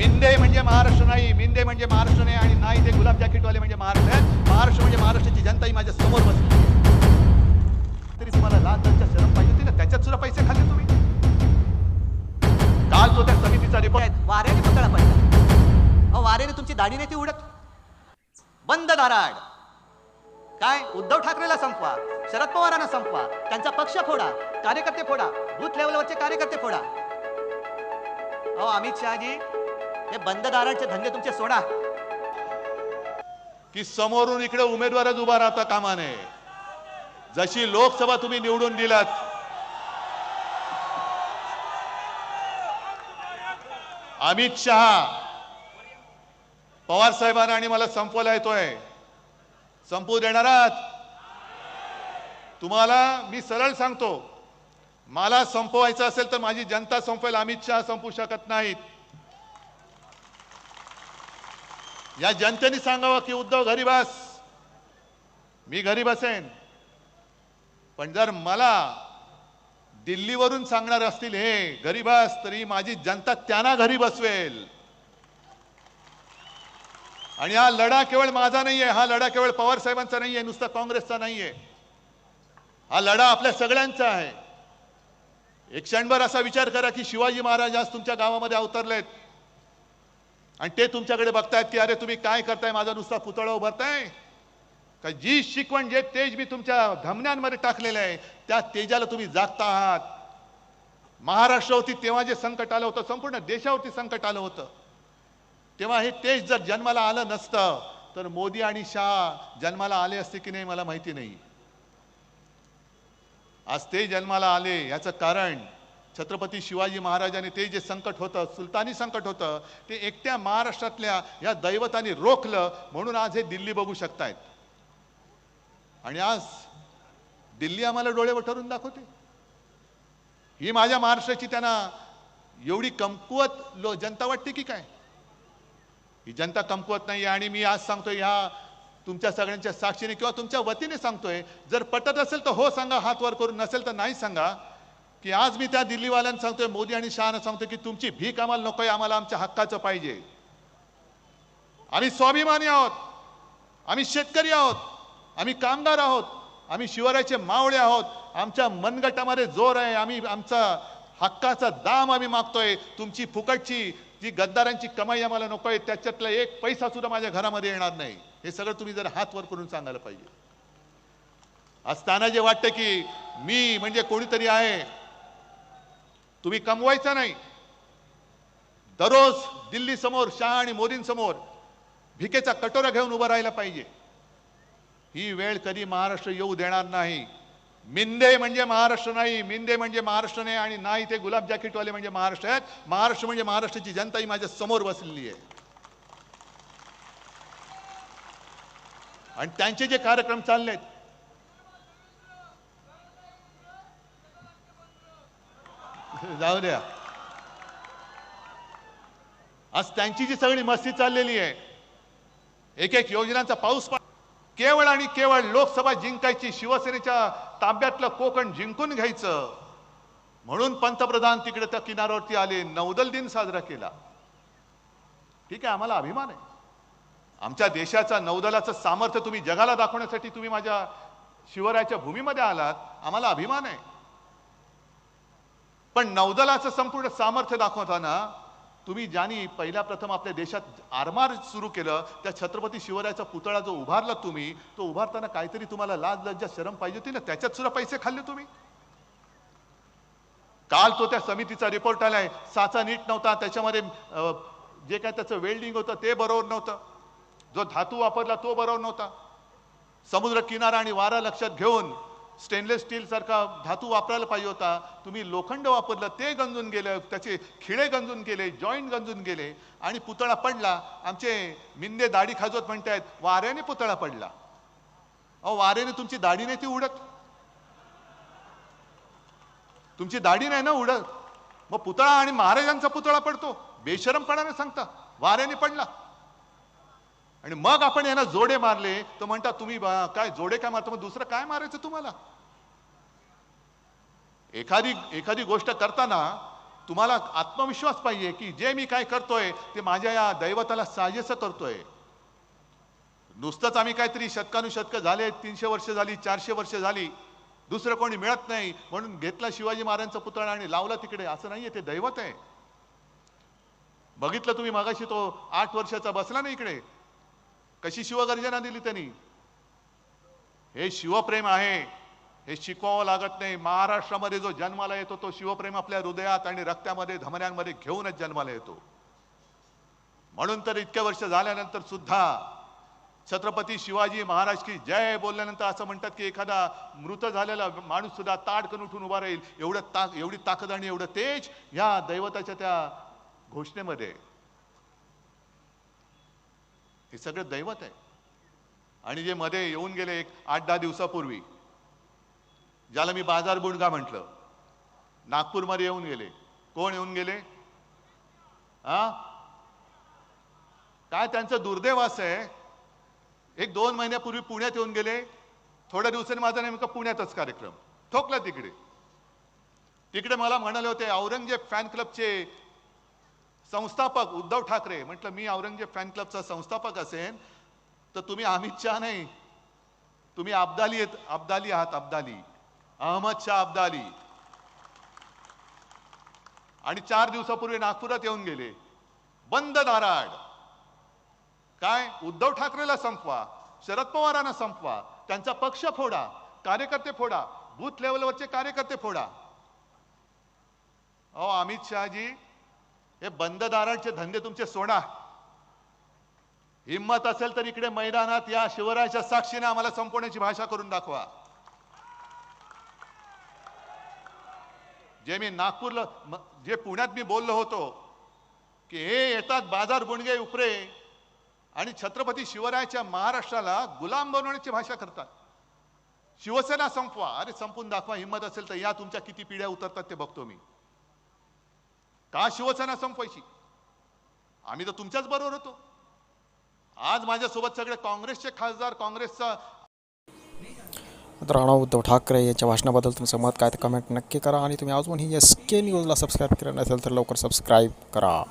मिंदे म्हणजे महाराष्ट्र नाही मिंदे म्हणजे महाराष्ट्र नाही आणि नाही ते गुलाब जॅकेटवाले म्हणजे महाराष्ट्र आहे. महाराष्ट्र म्हणजे महाराष्ट्राची जनता ही माझ्यासमोर बसली. तरी तुम्हाला लाच त्यांच्या शरम पाहिजे होती ना? त्याच्यात सुद्धा पैसे खाल्ले तुम्ही. काल तो त्या समितीचा रिपोर्ट वाऱ्याने पुतळा पडला. वाऱ्याने तुमची दाढी नाही ती उडत. बंद दाराड काय? उद्धव ठाकरेला संपवा. शरद पवारांना संपवा. त्यांचा पक्ष फोडा. कार्यकर्ते फोडा. बूथ लेवलवरचे कार्यकर्ते फोडा. अहो अमित शहाजी हे बंददारांचे धंदे तुमचे सोडा. की समोरून इकडे उमेदवारच उभा राहता कामा नये. जशी लोकसभा तुम्ही निवडून दिलात अमित शहा पवार साहेबांना आणि मला संपवला येतोय. संपवू देणार आहात? तुम्हाला मी सरळ सांगतो मला संपवायचं असेल तर माझी जनता संपवेल अमित शहा संपू शकत नाहीत. या जनतेने सांगावं की उद्धव घरी बस. मी घरी बसेन. पण जर मला दिल्लीवरून सांगणार असतील हे घरी बस तरी माझी जनता त्यांना घरी बसवेल. आणि हा लढा केवळ माझा नाहीये हा लढा केवळ पवार साहेबांचा नाहीये नुसता काँग्रेसचा नाहीये. हा लढा आपल्या सगळ्यांचा आहे. एक क्षणभर असा विचार करा की शिवाजी महाराज आज तुमच्या गावामध्ये अवतरलेत. आणि ते तुमच्याकडे बघतायत की अरे तुम्ही काय करताय? माझा नुसता पुतळा उभारताय? का जी शिकवण जे तेज मी तुमच्या धमन्यांमध्ये टाकलेलं आहे त्या तेजाला तुम्ही जागता आहात. महाराष्ट्रावरती तेव्हा जे संकट आलं होतं संपूर्ण देशावरती संकट आलं होतं. तेव्हा हे तेज जर जन्माला आलं नसतं तर मोदी आणि शाह जन्माला आले असते की नाही मला माहिती नाही. आज ते जन्माला आले याचं कारण छत्रपती शिवाजी महाराजांनी ते जे संकट होतं सुलतानी संकट होतं ते एकट्या महाराष्ट्रातल्या या दैवतानी रोखलं म्हणून आज हे दिल्ली बघू शकतायत. आणि आज दिल्ली आम्हाला डोळे वठरून दाखवते. ही माझ्या महाराष्ट्राची त्यांना एवढी कमकुवत लो जनता वाटते की काय? ही जनता कमकुवत नाही आणि मी आज सांगतोय ह्या तुमच्या सगळ्यांच्या साक्षीने किंवा तुमच्या वतीने सांगतोय जर पटत असेल तर हो सांगा हात वर करून नसेल तर नाही सांगा. की आज मी त्या दिल्लीवाल्यांना सांगतोय मोदी आणि शहाना सांगतोय की तुमची भीक आम्हाला नकोय आम्हाला आमच्या हक्काचं पाहिजे. आम्ही स्वाभिमानी आहोत आम्ही शेतकरी आहोत आम्ही कामगार आहोत आम्ही शिवरायाचे मावळे आहोत आमच्या मनगटामध्ये जोर आहे आम्ही आमचा हक्काचा दाम आम्ही मागतोय तुमची फुकटची जी गद्दारांची कमाई आम्हाला नकोय त्याच्यातला एक पैसा सुद्धा माझ्या घरामध्ये येणार नाही. हे सगळं तुम्ही जर हात वर करून सांगायला पाहिजे. असताना जे वाटतं की मी म्हणजे कोणीतरी आहे तुम्ही कमवायचा नाही. दररोज दिल्ली समोर आणि मोदींसमोर भिकेचा कटोरा घेऊन उभं राहायला पाहिजे. ही वेळ कधी महाराष्ट्र येऊ देणार नाही. मिंदे म्हणजे महाराष्ट्र नाही मिंदे म्हणजे महाराष्ट्र नाही आणि नाही ते गुलाब जॅकेटवाले म्हणजे महाराष्ट्र आहेत. महाराष्ट्र म्हणजे महाराष्ट्राची जनता ही माझ्यासमोर बसलेली आहे. आणि त्यांचे जे कार्यक्रम चालले आहेत जाऊ द्या. आज त्यांची जी सगळी मस्ती चाललेली आहे एक एक योजनांचा पाऊस केवळ आणि केवळ लोकसभा जिंकायची शिवसेनेच्या ताब्यातलं कोकण जिंकून घ्यायचं. म्हणून पंतप्रधान तिकडे त्या किनाऱ्यावरती आले नौदल दिन साजरा केला. ठीक आहे आम्हाला अभिमान आहे. आमच्या देशाचा नौदलाचं सामर्थ्य तुम्ही जगाला दाखवण्यासाठी तुम्ही माझ्या शिवरायाच्या भूमीमध्ये आलात आम्हाला अभिमान आहे. पण नौदलाचं संपूर्ण सामर्थ्य दाखवताना तुम्ही ज्यांनी पहिल्या प्रथम आपल्या देशात आरमार सुरू केलं त्या छत्रपती शिवरायाचा पुतळा जो उभारला तुम्ही तो उभारताना काहीतरी तुम्हाला लाज लज्जा शरम पाहिजे होती ना? त्याच्यात सुद्धा पैसे खाल्ले तुम्ही? काल तो त्या समितीचा रिपोर्ट आलाय. साचा नीट नव्हता त्याच्यामध्ये जे काय त्याचं वेल्डिंग होतं ते बरोबर नव्हतं. जो धातू वापरला तो बरोबर नव्हता. समुद्र किनारा आणि वारा लक्षात घेऊन स्टेनलेस स्टीलसारखा धातू वापरायला पाहिजे होता. तुम्ही लोखंड वापरलं ते गंजून गेलं त्याचे खिळे गंजून गेले जॉईंट गंजून गेले आणि पुतळा पडला. आमचे मिंदे दाढी खाजवत म्हणतायत वाऱ्याने पुतळा पडला. अहो वाऱ्याने तुमची दाढी नाही ती उडत. तुमची दाढी नाही ना उडत. मग पुतळा आणि महाराजांचा पुतळा पडतो. बेशरमपणाने सांगता वाऱ्याने पडला. आणि मग आपण यांना जोडे मारले तर म्हणता तुम्ही बा- काय जोडे काय मारतो? मग दुसरं काय मारायचं तुम्हाला? एखादी एखादी गोष्ट करताना तुम्हाला आत्मविश्वास पाहिजे की जे मी काय करतोय ते माझ्या या दैवताला साजेसं करतोय. नुसतंच आम्ही काहीतरी शतकानुशतक झाले तीनशे वर्ष झाली चारशे वर्ष झाली दुसरं कोणी मिळत नाही म्हणून घेतला शिवाजी महाराजांचा पुतळा आणि लावला तिकडे. असं नाहीये ते दैवत आहे. बघितलं तुम्ही मागाशी तो आठ वर्षाचा बसला ना इकडे. कशी शिवगर्जना दिली त्यांनी? हे शिवप्रेम आहे. हे शिकवावं लागत नाही. महाराष्ट्रामध्ये जो जन्माला येतो तो शिवप्रेम आपल्या हृदयात आणि रक्तामध्ये धमन्यांमध्ये घेऊनच जन्माला येतो. म्हणून तर इतक्या वर्ष झाल्यानंतर सुद्धा छत्रपती शिवाजी महाराज की जय बोलल्यानंतर असं म्हणतात की एखादा मृत झालेला माणूस सुद्धा ताडकन उठून उभा राहील. एवढं ताक एवढी ताकद आणि एवढं तेज ह्या दैवताच्या त्या घोषणेमध्ये. आहे. हे सगळं दैवत आहे. आणि जे मध्ये येऊन गेले एक आठ दहा दिवसापूर्वी ज्याला मी बाजार बुंडगा म्हटलं नागपूरमध्ये येऊन गेले. कोण येऊन गेले? हा काय त्यांचं दुर्दैव असं आहे? एक दोन महिन्यापूर्वी पुण्यात येऊन गेले. थोड्या दिवसांनी माझा नेमका पुण्यातच कार्यक्रम. ठोकला तिकडे. तिकडे मला म्हणाले होते औरंगजेब फॅन क्लबचे संस्थापक उद्धव ठाकरे म्हटलं मी औरंगजेब फॅन क्लबचा संस्थापक असेन तर तुम्ही अमित शहा नाही. तुम्ही अब्दाली आहेत अब्दाली आहात अब्दाली. अहमद शाह अब्दाली. आणि चार दिवसापूर्वी नागपुरात येऊन गेले. बंद दाराड काय? उद्धव ठाकरेला संपवा शरद पवारांना संपवा त्यांचा पक्ष फोडा कार्यकर्ते फोडा बूथ लेवलवरचे कार्यकर्ते फोडा. अहो अमित शहाजी हे बंद दारांचे धंदे तुमचे सोडा. हिंमत असेल तर इकडे मैदानात या शिवरायाच्या साक्षीने आम्हाला संपवण्याची भाषा करून दाखवा. जे मी नागपूरला जे पुण्यात मी बोललो होतो की हे येतात बाजार गुणगे उपरे आणि छत्रपती शिवरायाच्या महाराष्ट्राला गुलाम बनवण्याची भाषा करतात. शिवसेना संपवा अरे संपून दाखवा हिंमत असेल तर या तुमच्या किती पिढ्या उतरतात ते बघतो मी. का शिवसेना संपवायची आम्ही तर तुमच्याच बरोबर होतो. आज माझ्यासोबत सगळे काँग्रेसचे खासदार काँग्रेसचा मित्रांनो उद्धव ठाकरे यांच्या भाषणाबद्दल तुमचं मत काय? ते कमेंट नक्की करा आणि तुम्ही अजूनही एस के न्यूजला सबस्क्राईब केलं नसेल तर लवकर सबस्क्राईब करा.